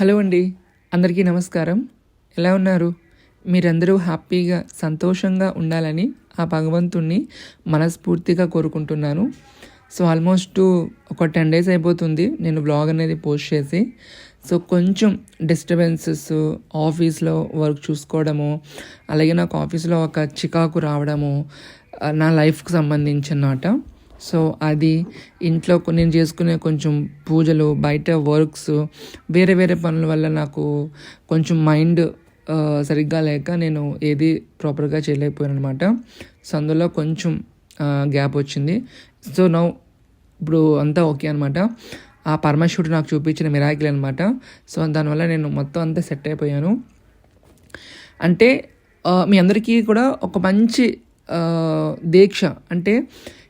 Hello అండి. అందరికీ నమస్కారం. ఎలా ఉన్నారు? మీరందరూ హ్యాపీగా సంతోషంగా ఉండాలని ఆ భగవంతుణ్ణి మనస్ఫూర్తిగా కోరుకుంటున్నాను. సో ఆల్మోస్ట్ ఒక టెన్ డేస్ అయిపోతుంది నేను బ్లాగ్ అనేది పోస్ట్ చేసి. సో కొంచెం డిస్టర్బెన్సెస్ ఆఫీస్లో వర్క్ చూసుకోవడము అలాగే నాకు ఆఫీస్లో ఒక చికాకు రావడము నా లైఫ్కి సంబంధించినమాట. సో అది ఇంట్లో నేను చేసుకునే కొంచెం పూజలు బయట వర్క్స్ వేరే వేరే పనుల వల్ల నాకు కొంచెం మైండ్ సరిగ్గా లేక నేను ఏది ప్రాపర్గా చేయలేకపోయాను అనమాట సో అందులో కొంచెం గ్యాప్ వచ్చింది. సో నౌ ఇప్పుడు అంతా ఓకే అనమాట ఆ పరమశివుడు నాకు చూపించిన మిరాకిల్ అనమాట సో దానివల్ల నేను మొత్తం అంతా సెట్ అయిపోయాను. అంటే మీ అందరికీ కూడా ఒక మంచి దీక్ష అంటే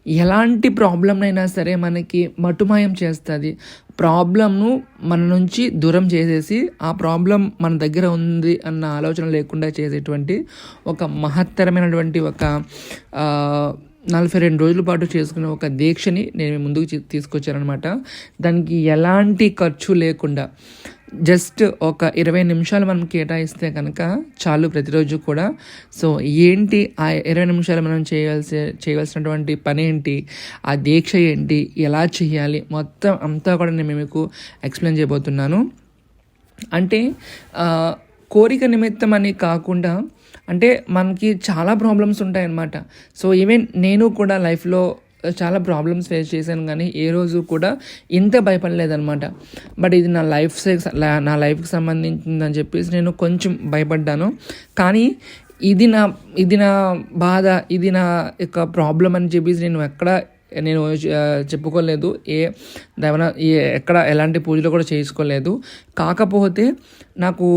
ఎలాంటి ప్రాబ్లంనైనా సరే మనకి మటుమాయం చేస్తుంది. ప్రాబ్లంను మన నుంచి దూరం చేసేసి ఆ ప్రాబ్లం మన దగ్గర ఉంది అన్న ఆలోచన లేకుండా చేసేటువంటి ఒక మహత్తరమైనటువంటి ఒక నలభై రెండు రోజుల పాటు చేసుకునే ఒక దీక్షని నేను ముందుకు తీసుకొచ్చానమాట దానికి ఎలాంటి ఖర్చు లేకుండా జస్ట్ ఒక ఇరవై నిమిషాలు మనం కేటాయిస్తే కనుక చాలు ప్రతిరోజు కూడా. సో ఏంటి ఆ ఇరవై నిమిషాలు మనం చేయాల్సి చేయవలసినటువంటి పని ఏంటి? ఆ దీక్ష ఏంటి? ఎలా చేయాలి? మొత్తం అంతా కూడా నేను మీకు ఎక్స్ప్లెయిన్ చేయబోతున్నాను. అంటే కోరిక నిమిత్తం అని కాకుండా అంటే మనకి చాలా ప్రాబ్లమ్స్ ఉంటాయన్నమాట. సో ఈవెన్ నేను కూడా లైఫ్లో uh, చాలా ప్రాబ్లమ్స్ ఫేస్ చేశాను కానీ ఏ రోజు కూడా ఇంత భయపడలేదన్నమాట. బట్ ఇది నా లైఫ్ నా లైఫ్కి సంబంధించిందని చెప్పేసి నేను కొంచెం భయపడ్డాను. కానీ ఇది నా ఇది నా బాధ ఇది నా యొక్క ప్రాబ్లం అని చెప్పేసి నేను ఎక్కడ నేను uh, చెప్పుకోలేదు. ఏ దైవన ఏ ఎక్కడ ఎలాంటి పూజలు కూడా చేసుకోలేదు. కాకపోతే నాకు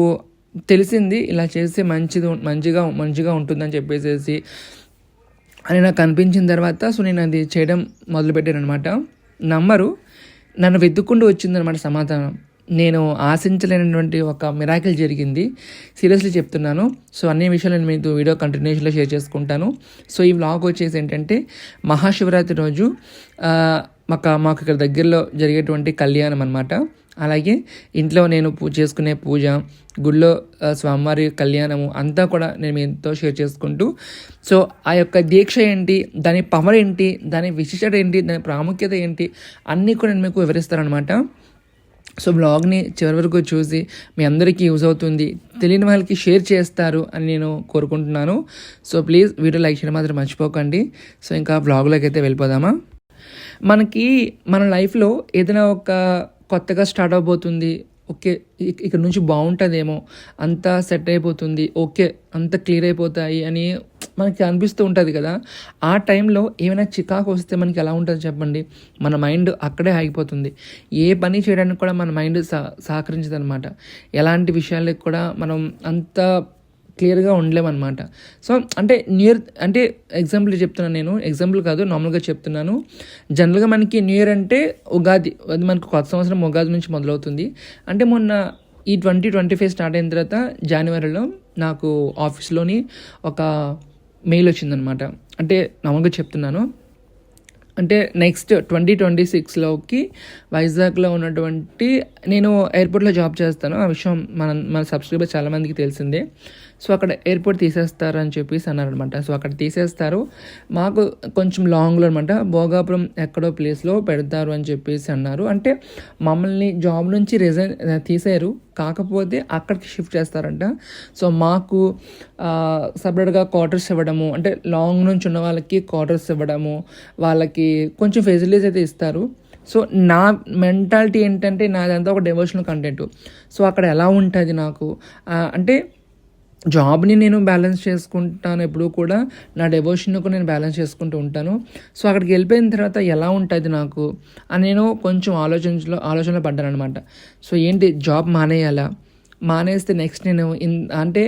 తెలిసింది ఇలా చేస్తే మంచిది మంచిగా మంచిగా ఉంటుందని చెప్పేసేసి అని నాకు అనిపించిన తర్వాత సో నేను అది చేయడం మొదలుపెట్టాను అనమాట నమ్మరు నన్ను వెతుక్కుంటూ వచ్చిందనమాట సమాధానం. నేను ఆశించలేనటువంటి ఒక మిరాకిల్ జరిగింది. సీరియస్లీ చెప్తున్నాను. సో అన్ని విషయాలు నేను మీతో వీడియో కంటిన్యూషన్లో షేర్ చేసుకుంటాను. సో ఈ వ్లాగ్ వచ్చేసి ఏంటంటే మహాశివరాత్రి రోజు మాకు మాకు ఇక్కడ దగ్గరలో జరిగేటువంటి కళ్యాణం అనమాట అలాగే ఇంట్లో నేను పూజ చేసుకునే పూజ గుళ్ళో స్వామివారి కళ్యాణము అంతా కూడా నేను మీతో షేర్ చేసుకుంటూ సో ఆ యొక్క దీక్ష ఏంటి దాని పవర్ ఏంటి దాని విశిష్టత ఏంటి దాని ప్రాముఖ్యత ఏంటి అన్నీ కూడా నేను మీకు వివరిస్తానమాట సో బ్లాగ్ని చివరి వరకు చూసి మీ అందరికీ యూజ్ అవుతుంది తెలియని వాళ్ళకి షేర్ చేస్తారు అని నేను కోరుకుంటున్నాను. సో ప్లీజ్ వీడియో లైక్ చేయడం మాత్రం మర్చిపోకండి. సో ఇంకా బ్లాగ్లోకి అయితే వెళ్ళిపోదామా? మనకి మన లైఫ్లో ఏదైనా ఒక కొత్తగా స్టార్ట్ అవబోతుంది. ఓకే ఇక్కడ నుంచి బాగుంటుందేమో. అంతా సెట్ అయిపోతుంది. ఓకే అంత క్లియర్ అయిపోతాయి అని మనకి అనిపిస్తూ ఉంటుంది కదా. ఆ టైంలో ఏమైనా చికాకు వస్తే మనకి ఎలా ఉంటుంది చెప్పండి? మన మైండ్ అక్కడే ఆగిపోతుంది. ఏ పని చేయడానికి కూడా మన మైండ్ సహ సహకరించదనమాట. ఎలాంటి విషయాలకు కూడా మనం అంత క్లియర్గా ఉండలేమన్నమాట. సో అంటే న్యూ అంటే ఎగ్జాంపుల్ చెప్తున్నాను నేను. ఎగ్జాంపుల్ కాదు నార్మల్గా చెప్తున్నాను. జనరల్గా మనకి న్యూ ఇయర్ అంటే ఉగాది అది మనకు కొత్త సంవత్సరం ఉగాది నుంచి మొదలవుతుంది. అంటే మొన్న ఈ ట్వంటీ ట్వంటీ ఫైవ్ స్టార్ట్ అయిన తర్వాత జనవరిలో నాకు ఆఫీస్లోని ఒక మెయిల్ వచ్చిందనమాట అంటే నార్మల్గా చెప్తున్నాను. అంటే నెక్స్ట్ ట్వంటీ ట్వంటీ సిక్స్లోకి వైజాగ్లో ఉన్నటువంటి నేను ఎయిర్పోర్ట్లో జాబ్ చేస్తాను. ఆ విషయం మన మన సబ్స్క్రైబర్ చాలామందికి తెలిసిందే. సో అక్కడ ఎయిర్పోర్ట్ తీసేస్తారు అని చెప్పేసి అన్నారనమాట సో అక్కడ తీసేస్తారు. మాకు కొంచెం లాంగ్లో అనమాట భోగాపురం ఎక్కడో ప్లేస్లో పెడతారు అని చెప్పేసి అన్నారు. అంటే మమ్మల్ని జాబ్ నుంచి రిజైన్ తీసారు కాకపోతే అక్కడికి షిఫ్ట్ చేస్తారంట. సో మాకు సపరేట్గా క్వార్టర్స్ ఇవ్వడము అంటే లాంగ్ నుంచి ఉన్న వాళ్ళకి క్వార్టర్స్ ఇవ్వడము వాళ్ళకి కొంచెం ఫెసిలిటీస్ అయితే ఇస్తారు. సో నా మెంటాలిటీ ఏంటంటే నాదంతా ఒక డెవోషనల్ కంటెంట్ సో అక్కడ ఎలా ఉంటుంది నాకు? అంటే జాబ్ని నేను బ్యాలెన్స్ చేసుకుంటాను ఎప్పుడు కూడా. నా డెవోషన్ని కూడా నేను బ్యాలెన్స్ చేసుకుంటూ ఉంటాను. సో అక్కడికి వెళ్ళిపోయిన తర్వాత ఎలా ఉంటుంది నాకు అని నేను కొంచెం ఆలోచించలో ఆలోచనలో పడ్డాను అనమాట సో ఏంటి జాబ్ మానేయాలా? మానేస్తే నెక్స్ట్ నేను ఇన్ అంటే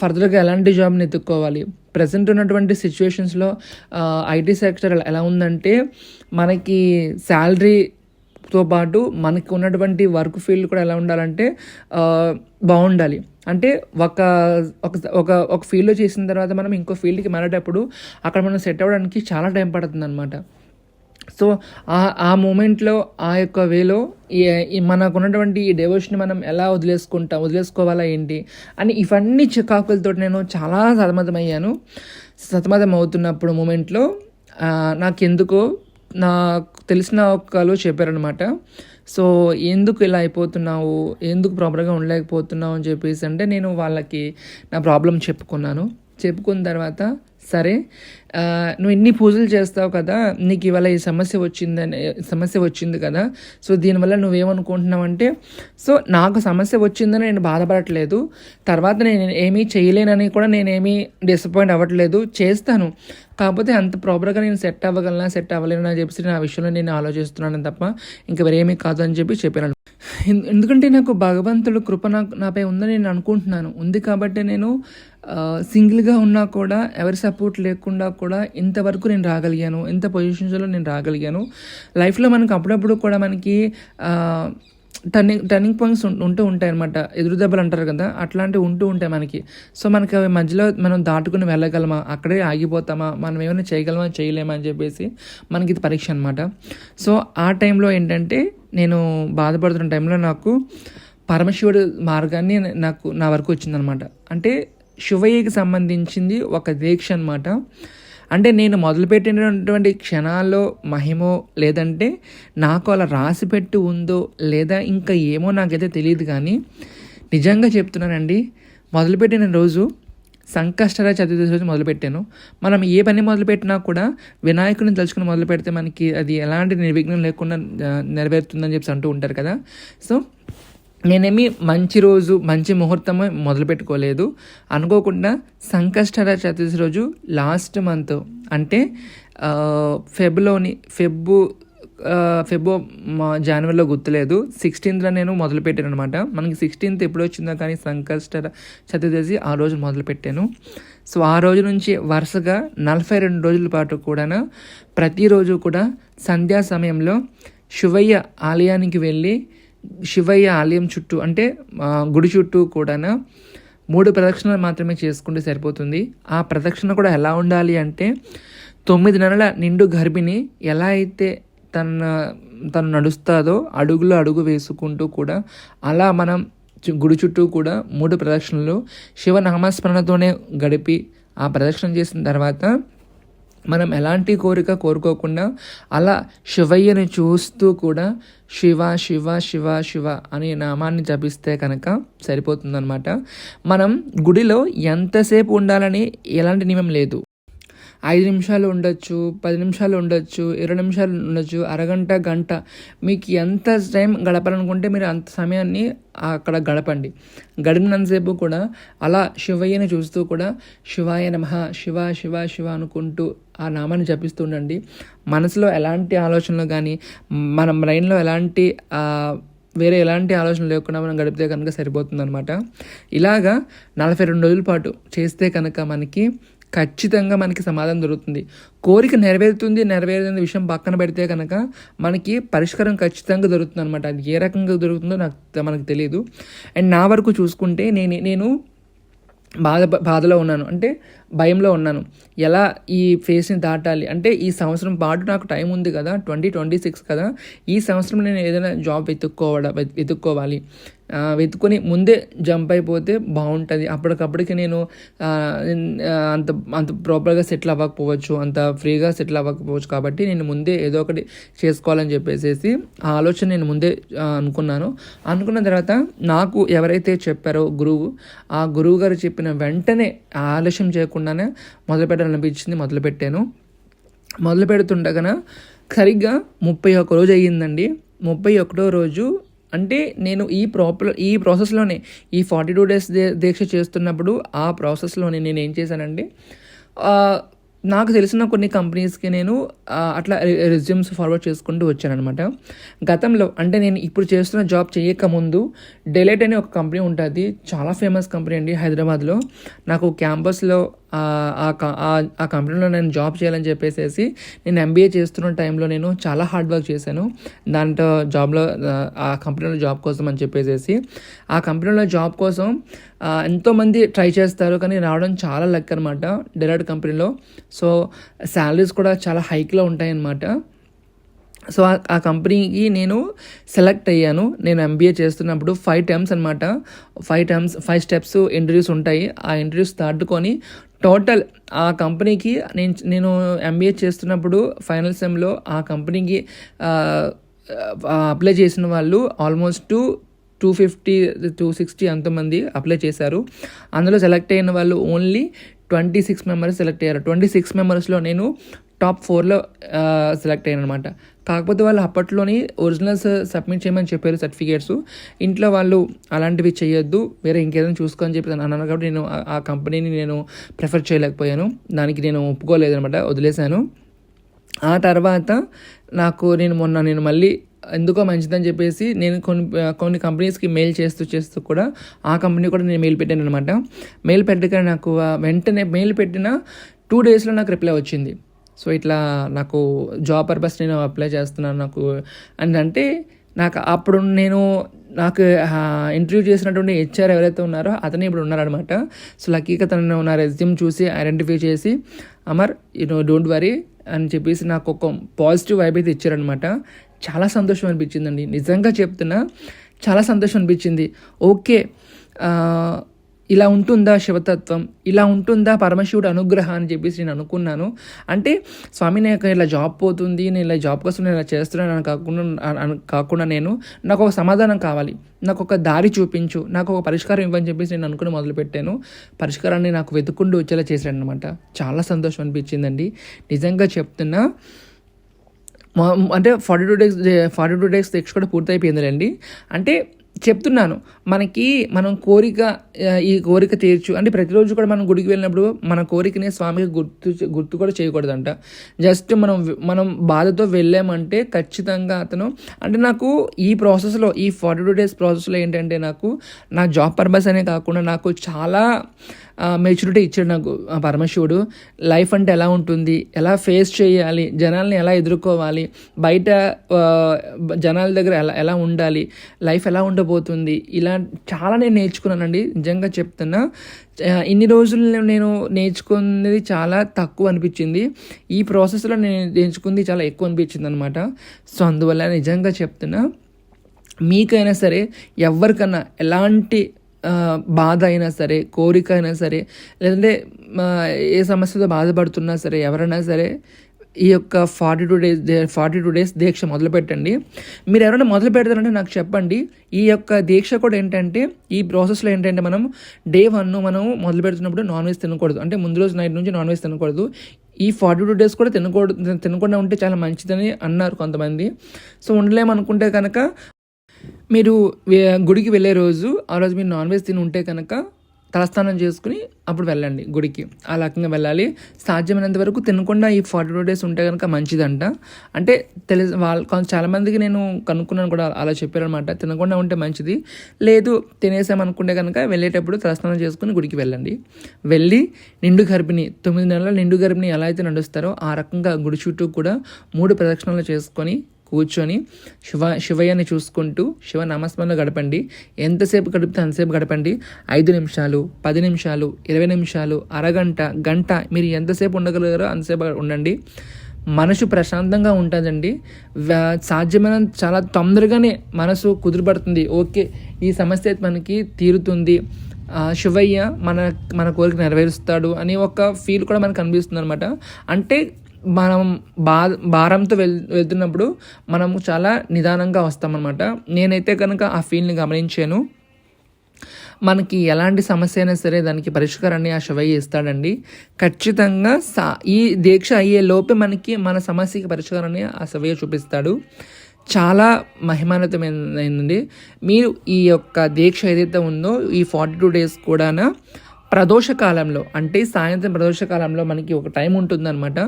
ఫర్దర్గా ఎలాంటి జాబ్ని ఎత్తుక్కోవాలి? ప్రజెంట్ ఉన్నటువంటి సిచ్యువేషన్స్లో ఐటీ సెక్టర్ ఎలా ఉందంటే మనకి శాలరీ తో పాటు మనకి ఉన్నటువంటి వర్క్ ఫీల్డ్ కూడా ఎలా ఉండాలంటే బాగుండాలి. అంటే ఒక ఒక ఒక ఒక ఫీల్డ్లో చేసిన తర్వాత మనం ఇంకో ఫీల్డ్కి మారేటప్పుడు అక్కడ మనం సెట్ అవ్వడానికి చాలా టైం పడుతుంది అనమాట సో ఆ ఆ మూమెంట్లో ఆ యొక్క వేలో ఈ మనకు ఉన్నటువంటి ఈ డెవోషన్ మనం ఎలా వదిలేసుకుంటాం వదిలేసుకోవాలా ఏంటి అని ఇవన్నీ చికాకులతో నేను చాలా సతమతమయ్యాను. సతమతం అవుతున్నప్పుడు మూమెంట్లో నాకెందుకో నాకు తెలిసిన ఒకళ్ళు చెప్పారనమాట సో ఎందుకు ఇలా అయిపోతున్నావు? ఎందుకు ప్రాపర్గా ఉండలేకపోతున్నావు అని చెప్పేసి అంటే నేను వాళ్ళకి నా ప్రాబ్లం చెప్పుకున్నాను. చెప్పుకున్న తర్వాత సరే నువ్వు ఎన్ని పూజలు చేస్తావు కదా నీకు ఇవాళ ఈ సమస్య వచ్చిందని సమస్య వచ్చింది కదా సో దీనివల్ల నువ్వేమనుకుంటున్నావు అంటే సో నాకు సమస్య వచ్చిందని నేను బాధపడట్లేదు. తర్వాత నేను ఏమీ చేయలేనని కూడా నేనేమీ డిసప్పాయింట్ అవ్వట్లేదు. చేస్తాను. కాకపోతే అంత ప్రాపర్గా నేను సెట్ అవ్వగలనా సెట్ అవ్వలేను అని చెప్పేసి నా విషయంలో నేను ఆలోచిస్తున్నాను తప్ప ఇంకా వేరేమీ కాదు అని చెప్పి చెప్పాను. ఎందుకంటే నాకు భగవంతుడు కృప నాకు నాపై ఉందని నేను అనుకుంటున్నాను. ఉంది కాబట్టి నేను సింగిల్గా ఉన్నా కూడా ఎవరి సపోర్ట్ లేకుండా కూడా ఇంతవరకు నేను రాగలిగాను. ఇంత పొజిషన్స్లో నేను రాగలిగాను. లైఫ్లో మనకు అప్పుడప్పుడు కూడా మనకి టర్నింగ్ టర్నింగ్ పాయింట్స్ ఉంటూ ఉంటాయి అనమాట ఎదురు దెబ్బలు అంటారు కదా అట్లాంటివి ఉంటూ ఉంటాయి మనకి. సో మనకి అవి మధ్యలో మనం దాటుకుని వెళ్ళగలమా? అక్కడే ఆగిపోతామా? మనం ఏమైనా చేయగలమా? చేయలేమా అని చెప్పేసి మనకి ఇది పరీక్ష అనమాట సో ఆ టైంలో ఏంటంటే నేను బాధపడుతున్న టైంలో నాకు పరమశివుడు మార్గాన్ని నాకు నా వరకు వచ్చిందనమాట అంటే శివయ్యకి సంబంధించింది ఒక దీక్ష అనమాట అంటే నేను మొదలుపెట్టినటువంటి క్షణాల్లో మహిమో లేదంటే నాకు అలా రాసి పెట్టి ఉందో లేదా ఇంకా ఏమో నాకైతే తెలియదు కానీ నిజంగా చెప్తున్నానండి. మొదలుపెట్టిన రోజు సంకష్టర చతుర్దశి రోజు మొదలుపెట్టాను. మనం ఏ పని మొదలుపెట్టినా కూడా వినాయకుడిని తలుచుకుని మొదలు పెడితే మనకి అది ఎలాంటి నిర్విఘ్నం లేకుండా నెరవేరుతుందని చెప్పి అంటూ ఉంటారు కదా. సో నేనేమి మంచి రోజు మంచి ముహూర్తమే మొదలు పెట్టుకోలేదు అనుకోకుండా సంకష్టర చతుర్థి రోజు లాస్ట్ మంత్ అంటే ఫెబ్లోని ఫెబ్బు ఫెబ్బో మా జనవరిలో గుర్తులేదు. సిక్స్టీన్త్లో నేను మొదలుపెట్టాను అనమాట మనకి సిక్స్టీన్త్ ఎప్పుడు వచ్చిందో కానీ సంకష్ట చతుర్దశి ఆ రోజు మొదలుపెట్టాను. సో ఆ రోజు నుంచి వరుసగా నలభై రెండు రోజుల పాటు కూడా ప్రతిరోజు కూడా సంధ్యా సమయంలో శివయ్య ఆలయానికి వెళ్ళి శివయ్య ఆలయం చుట్టూ అంటే గుడి చుట్టూ కూడా మూడు ప్రదక్షిణలు మాత్రమే చేసుకుంటే సరిపోతుంది. ఆ ప్రదక్షిణ కూడా ఎలా ఉండాలి అంటే తొమ్మిది నెలల నిండు గర్భిణి ఎలా అయితే తన తను నడుస్తుందో అడుగులో అడుగు వేసుకుంటూ కూడా అలా మనం గుడి చుట్టూ కూడా మూడు ప్రదక్షిణలు శివ నామస్మరణతోనే గడిపి ఆ ప్రదక్షిణ చేసిన తర్వాత మనం ఎలాంటి కోరిక కోరుకోకుండా అలా శివయ్యని చూస్తూ కూడా శివ శివ శివ శివ అనే నామాన్ని జపిస్తే కనుక సరిపోతుందన్నమాట. మనం గుడిలో ఎంతసేపు ఉండాలని ఎలాంటి నియమం లేదు. ఐదు నిమిషాలు ఉండొచ్చు పది నిమిషాలు ఉండొచ్చు ఇరవై నిమిషాలు ఉండొచ్చు అరగంట గంట. మీకు ఎంత టైం గడపాలనుకుంటే మీరు అంత సమయాన్ని అక్కడ గడపండి. గడిపినంతసేపు కూడా అలా శివయ్యని చూస్తూ కూడా శివాయ నమ శివ శివ శివ అనుకుంటూ ఆ నామాన్ని జపిస్తూ ఉండండి. మనసులో ఎలాంటి ఆలోచనలు కానీ మన బ్రెయిన్లో ఎలాంటి వేరే ఎలాంటి ఆలోచన లేకుండా మనం గడిపితే కనుక సరిపోతుంది అనమాట ఇలాగా నలభై రెండు రోజుల పాటు చేస్తే కనుక మనకి ఖచ్చితంగా మనకి సమాధానం దొరుకుతుంది. కోరిక నెరవేరుతుంది నెరవేరుతుంది విషయం పక్కన పెడితే కనుక మనకి పరిష్కారం ఖచ్చితంగా దొరుకుతుంది అనమాట అది ఏ రకంగా దొరుకుతుందో నాకు మనకు తెలియదు అండ్ నా వరకు చూసుకుంటే నేను నేను బాధ బాధలో ఉన్నాను. అంటే భయంలో ఉన్నాను. ఎలా ఈ ఫేస్ని దాటాలి? అంటే ఈ సంవత్సరం పాటు నాకు టైం ఉంది కదా ట్వంటీ ట్వంటీ సిక్స్ కదా ఈ సంవత్సరం నేను ఏదైనా జాబ్ వెతుక్కోవడం వెతుక్కోవాలి. వెతుకొని ముందే జంప్ అయిపోతే బాగుంటుంది. అప్పటికప్పటికి నేను అంత అంత ప్రాపర్గా సెటిల్ అవ్వకపోవచ్చు అంత ఫ్రీగా సెటిల్ అవ్వకపోవచ్చు కాబట్టి నేను ముందే ఏదో ఒకటి చేసుకోవాలని చెప్పేసి ఆ ఆలోచన నేను ముందే అనుకున్నాను. అనుకున్న తర్వాత నాకు ఎవరైతే చెప్పారో గురువు ఆ గురువు గారు చెప్పిన వెంటనే ఆలస్యం చేయకుండానే మొదలు పెట్టాలనిపించింది మొదలుపెట్టాను మొదలు పెడుతుండగా సరిగ్గా ముప్పై ఒక్క రోజు అయ్యిందండి. ముప్పై ఒకటో రోజు అంటే నేను ఈ ప్రాపర్ ఈ ప్రాసెస్లోనే ఈ ఫార్టీ టూ డేస్ దీక్ష చేస్తున్నప్పుడు ఆ ప్రాసెస్లోనే నేను ఏం చేశానంటే నాకు తెలిసిన కొన్ని కంపెనీస్కి నేను అట్లా రెజ్యూమ్స్ ఫార్వర్డ్ చేసుకుంటూ వచ్చానమాట గతంలో అంటే నేను ఇప్పుడు చేస్తున్న జాబ్ చేయకముందు డెలైట్ అనే ఒక కంపెనీ ఉంటుంది. చాలా ఫేమస్ కంపెనీ అండి హైదరాబాద్లో. నాకు క్యాంపస్లో ఆ కంపెనీలో నేను జాబ్ చేయాలని చెప్పేసి నేను ఎంబీఏ చేస్తున్న టైంలో నేను చాలా హార్డ్ వర్క్ చేశాను. దాంట్లో జాబ్లో ఆ కంపెనీలో జాబ్ కోసం అని చెప్పేసి ఆ కంపెనీలో జాబ్ కోసం ఎంతోమంది ట్రై చేస్తారు కానీ రావడం చాలా లెక్క అనమాట డెలైట్ కంపెనీలో. సో శాలరీస్ కూడా చాలా హైక్లో ఉంటాయన్నమాట. సో ఆ- కంపెనీకి నేను సెలెక్ట్ అయ్యాను. నేను ఎంబీఏ చేస్తున్నప్పుడు ఫైవ్ టర్మ్స్ అనమాట five terms five steps interviews ఉంటాయి. ఆ ఇంటర్వ్యూస్ దాటుకొని టోటల్ ఆ కంపెనీకి నేను నేను ఎంబీఏ చేస్తున్నప్పుడు ఫైనల్ సెమ్లో ఆ కంపెనీకి అప్లై చేసిన వాళ్ళు almost two fifty two sixty అంతమంది అప్లై చేశారు. అందులో సెలెక్ట్ అయిన వాళ్ళు only twenty six members select అయ్యారు. ట్వంటీ సిక్స్ మెంబర్స్లో నేను టాప్ ఫోర్లో సెలెక్ట్ అయ్యాను అనమాట కాకపోతే వాళ్ళు అప్పట్లోని ఒరిజినల్స్ సబ్మిట్ చేయమని చెప్పారు సర్టిఫికేట్స్. ఇంట్లో వాళ్ళు అలాంటివి చేయొద్దు వేరే ఇంకేదైనా చూసుకొని చెప్పి అన్నారు కాబట్టి నేను ఆ- కంపెనీని నేను ప్రిఫర్ చేయలేకపోయాను. దానికి నేను ఒప్పుకోలేదు అనమాట వదిలేశాను. ఆ తర్వాత నాకు నేను మొన్న నేను మళ్ళీ ఎందుకో మంచిదని చెప్పేసి నేను కొన్ని కొన్ని కంపెనీస్కి మెయిల్ చేస్తూ చేస్తూ కూడా ఆ కంపెనీ కూడా నేను మెయిల్ పెట్టాను అనమాట మెయిల్ పెట్టగా నాకు వెంటనే మెయిల్ పెట్టిన టూ డేస్లో నాకు రిప్లై వచ్చింది. సో ఇట్లా నాకు జాబ్ పర్పస్ నేను అప్లై చేస్తున్నాను నాకు. అని అంటే నాకు అప్పుడు నేను నాకు ఇంటర్వ్యూ చేసినటువంటి హెచ్ఆర్ ఎవరైతే ఉన్నారో అతనే ఇప్పుడు ఉన్నారనమాట సో లక్కీగా తను నా రెజ్యూమ్ చూసి ఐడెంటిఫై చేసి అమర్ నో డోంట్ వరీ అని చెప్పేసి నాకు ఒక పాజిటివ్ వైబ్ అయితే ఇచ్చారనమాట చాలా సంతోషం అనిపించిందండి. నిజంగా చెప్తున్నా చాలా సంతోషం అనిపించింది. ఓకే ఇలా ఉంటుందా శివతత్వం ఇలా ఉంటుందా పరమశివుడు అనుగ్రహ అని చెప్పేసి నేను అనుకున్నాను అంటే స్వామి నాకు ఇలా జాబ్ పోతుంది నేను ఇలా జాబ్ కోసం నేను ఇలా చేస్తున్నాను అని కాకుండా కాకుండా నేను నాకు ఒక సమాధానం కావాలి నాకు ఒక దారి చూపించు నాకు ఒక పరిష్కారం ఇవ్వని చెప్పేసి నేను అనుకుని మొదలుపెట్టాను పరిష్కారాన్ని నాకు వెతుక్కుంటూ వచ్చేలా చేశాడనమాట చాలా సంతోషం అనిపించిందండి నిజంగా చెప్తున్నా మా- అంటే forty two days forty two days దీక్ష కూడా పూర్తయిపోయిందిలేండి అంటే చెప్తున్నాను. మనకి మనం కోరిక ఈ కోరిక తీర్చు అంటే ప్రతిరోజు కూడా మనం గుడికి వెళ్ళినప్పుడు మన కోరికని స్వామికి గుర్తు గుర్తు కూడా చేయకూడదంట. జస్ట్ మనం మనం బాధతో వెళ్ళామంటే ఖచ్చితంగా అతను అంటే నాకు ఈ ప్రాసెస్లో ఈ ఫార్టీ టూ డేస్ ప్రాసెస్లో ఏంటంటే నాకు నా జాబ్ పర్పస్ అనే కాకుండా నాకు చాలా మెచ్యూరిటీ ఇచ్చాడు నాకు ఆ పరమశివుడు. లైఫ్ అంటే ఎలా ఉంటుంది? ఎలా ఫేస్ చేయాలి? జనాల్ని ఎలా ఎదుర్కోవాలి? బయట జనాల దగ్గర ఎలా ఎలా ఉండాలి? లైఫ్ ఎలా ఉండబోతుంది? ఇలా చాలా నేను నేర్చుకున్నానండి. నిజంగా చెప్తున్నా. ఇన్ని రోజులు నేను నేర్చుకున్నది చాలా తక్కువ అనిపించింది. ఈ ప్రాసెస్లో నేను నేర్చుకుంది చాలా ఎక్కువ అనిపించింది అనమాట సో అందువల్ల నిజంగా చెప్తున్నా మీకైనా సరే ఎవరికన్నా ఎలాంటి బాధ అయినా సరే కోరిక అయినా సరే లేదంటే ఏ సమస్యతో బాధపడుతున్నా సరే ఎవరైనా సరే ఈ యొక్క forty two days forty two days దీక్ష మొదలు పెట్టండి మీరు ఎవరైనా మొదలు పెడతారంటే నాకు చెప్పండి. ఈ యొక్క దీక్ష కూడా ఏంటంటే ఈ ప్రాసెస్లో ఏంటంటే మనం డే వన్ మనం మొదలు పెడుతున్నప్పుడు నాన్ వెజ్ తినకూడదు. అంటే ముందు రోజు నైట్ నుంచి నాన్ వెజ్ తినకూడదు. ఈ ఫార్టీ టూ డేస్ కూడా తినకూడదు తినకుండా ఉంటే చాలా మంచిదని అన్నారు కొంతమంది. సో ఉండలేమనుకుంటే కనుక మీరు గుడికి వెళ్ళే రోజు ఆ రోజు మీరు నాన్ వెజ్ తిని ఉంటే కనుక తలస్నానం చేసుకుని అప్పుడు వెళ్ళండి గుడికి. ఆ రకంగా వెళ్ళాలి. సాధ్యమైనంత వరకు తినకుండా ఈ ఫార్టీ టూ డేస్ ఉంటే కనుక మంచిదంట. అంటే తెలిసి వాళ్ళు కొంత చాలామందికి నేను కనుక్కున్నాను కూడా అలా చెప్పారనమాట తినకుండా ఉంటే మంచిది. లేదు తినేసామనుకుంటే కనుక వెళ్ళేటప్పుడు తలస్నానం చేసుకుని గుడికి వెళ్ళండి. వెళ్ళి నిండు గర్భిణి తొమ్మిది నెలల నిండు గర్భిణి ఎలా అయితే నడుస్తారో ఆ రకంగా గుడి చుట్టూ కూడా మూడు ప్రదక్షిణలు చేసుకొని కూర్చొని శివ శివయ్యని చూసుకుంటూ శివ నామస్మరణ గడపండి. ఎంతసేపు గడిపితే అంతసేపు గడపండి. ఐదు నిమిషాలు పది నిమిషాలు ఇరవై నిమిషాలు అరగంట గంట మీరు ఎంతసేపు ఉండగలిగారో అంతసేపు ఉండండి. మనసు ప్రశాంతంగా ఉంటుందండి. సాధ్యమైన చాలా తొందరగానే మనసు కుదురుపడుతుంది. ఓకే ఈ సమస్య మనకి తీరుతుంది. శివయ్య మన మన కోరిక నెరవేరుస్తాడు అనే ఒక ఫీల్ కూడా మనకు అనిపిస్తుంది అనమాట అంటే మనం బా భారంతో వెళ్ వెళ్తున్నప్పుడు మనము చాలా నిదానంగా వస్తామన్నమాట. నేనైతే కనుక ఆ ఫీల్ని గమనించాను. మనకి ఎలాంటి సమస్య అయినా సరే దానికి పరిష్కారాన్ని ఆ శివయ్య ఇస్తాడండి. ఖచ్చితంగా సా ఈ దీక్ష అయ్యే లోపే మనకి మన సమస్యకి పరిష్కారాన్ని ఆ శివయ్య చూపిస్తాడు. చాలా మహిమాన్వితమైనది మీరు ఈ యొక్క దీక్ష ఏదైతే ఉందో ఈ ఫార్టీ టూ డేస్ కూడా ప్రదోషకాలంలో అంటే సాయంత్రం ప్రదోష కాలంలో మనకి ఒక టైం ఉంటుందన్నమాట.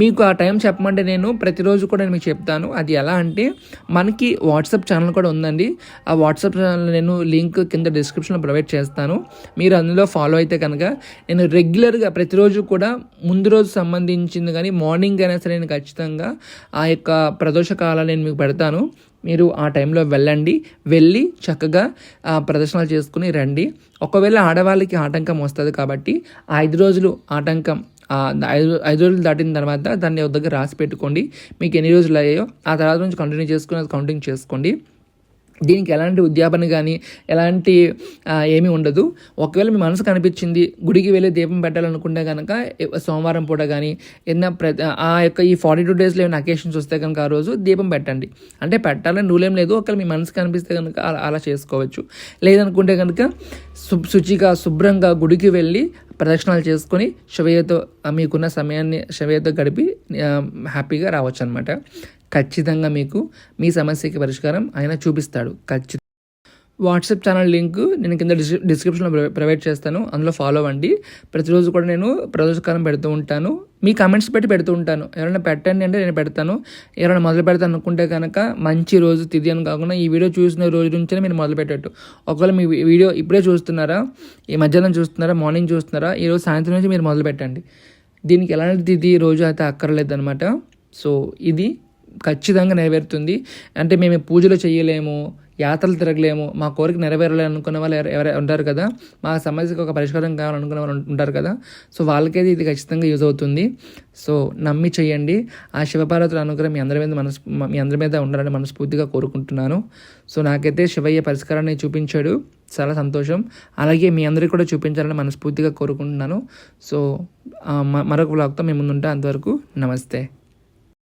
మీకు ఆ టైం చెప్పమంటే నేను ప్రతిరోజు కూడా నేను మీకు చెప్తాను. అది ఎలా అంటే మనకి వాట్సాప్ ఛానల్ కూడా ఉందండి. ఆ వాట్సాప్ ఛానల్ నేను లింక్ కింద డిస్క్రిప్షన్లో ప్రొవైడ్ చేస్తాను. మీరు అందులో ఫాలో అయితే కనుక నేను రెగ్యులర్గా ప్రతిరోజు కూడా ముందు రోజు సంబంధించింది కానీ మార్నింగ్ అయినా సరే నేను ఖచ్చితంగా ఆ యొక్క ప్రదోషకాలాలు నేను మీకు పెడతాను. మీరు ఆ టైంలో వెళ్ళండి. వెళ్ళి చక్కగా ప్రదర్శనలు చేసుకుని రండి. ఒకవేళ ఆడవాళ్ళకి ఆటంకం వస్తుంది కాబట్టి ఆ ఐదు రోజులు ఆటంకం ఐదు ఐదు రోజులు దాటిన తర్వాత దాన్ని ఒక దగ్గర రాసి పెట్టుకోండి. మీకు ఎన్ని రోజులు అయ్యాయో ఆ తర్వాత నుంచి కంటిన్యూ చేసుకుని అది కౌంటింగ్ చేసుకోండి. దీనికి ఎలాంటి ఉద్యాపన కానీ ఎలాంటి ఏమీ ఉండదు. ఒకవేళ మీ మనసు కనిపించింది గుడికి వెళ్ళి దీపం పెట్టాలనుకుంటే కనుక సోమవారం పూట కానీ ఏదైనా ప్ర ఆ యొక్క ఈ ఫార్టీ టూ డేస్లో ఏమైనా అకేషన్స్ వస్తే కనుక ఆ రోజు దీపం పెట్టండి. అంటే పెట్టాలని రూల్ ఏం లేదు. ఒకవేళ మీ మనసు కనిపిస్తే కనుక అలా అలా చేసుకోవచ్చు. లేదనుకుంటే కనుక శు శుచిగా శుభ్రంగా గుడికి వెళ్ళి ప్రదక్షిణాలు చేసుకొని శవయ్యతో మీకున్న సమయాన్ని శవయ్యతో గడిపి హ్యాపీగా రావచ్చు అనమాట ఖచ్చితంగా మీకు మీ సమస్యకి పరిష్కారం ఆయన చూపిస్తాడు. ఖచ్చితంగా వాట్సాప్ ఛానల్ లింక్ నేను కింద డిస్ డిస్క్రిప్షన్లో ప్రొవైడ్ చేస్తాను. అందులో ఫాలో అవ్వండి. ప్రతిరోజు కూడా నేను ప్రదోషకాలం పెడుతూ ఉంటాను. మీ కమెంట్స్ పెట్టి పెడుతూ ఉంటాను. ఎవరైనా పెట్టండి అంటే నేను పెడతాను. ఎవరైనా మొదలు పెడతాను అనుకుంటే కనుక మంచి రోజు తిది అని కాకుండా ఈ వీడియో చూసిన రోజు నుంచే మీరు మొదలు పెట్టట్టు. ఒకవేళ మీ వీడియో ఇప్పుడే చూస్తున్నారా? ఈ మధ్యాహ్నం చూస్తున్నారా? మార్నింగ్ చూస్తున్నారా? ఈరోజు సాయంత్రం నుంచి మీరు మొదలు పెట్టండి. దీనికి ఎలాంటి తిది రోజు అయితే అక్కర్లేదు అనమాట సో ఇది ఖచ్చితంగా నెరవేరుతుంది. అంటే మేము పూజలు చేయలేము యాత్రలు తిరగలేము మా కోరిక నెరవేరాలి అనుకున్న వాళ్ళు ఎవరు ఉంటారు కదా మా సమస్యకు ఒక పరిష్కారం కావాలనుకున్న వాళ్ళు ఉంటారు కదా సో వాళ్ళకైతే ఇది ఖచ్చితంగా యూజ్ అవుతుంది. సో నమ్మి చేయండి. ఆ శివపార్వతుల అనుగ్రహం మీ అందరి మీద మనస్ మీ అందరి మీద ఉండాలని మనస్ఫూర్తిగా కోరుకుంటున్నాను. సో నాకైతే శివయ్య పరిష్కారాన్ని చూపించాడు. చాలా సంతోషం. అలాగే మీ అందరికీ కూడా చూపించాలని మనస్ఫూర్తిగా కోరుకుంటున్నాను. సో మ- మరొక బ్లాగ్తో మేము ముందుంటే. అంతవరకు నమస్తే.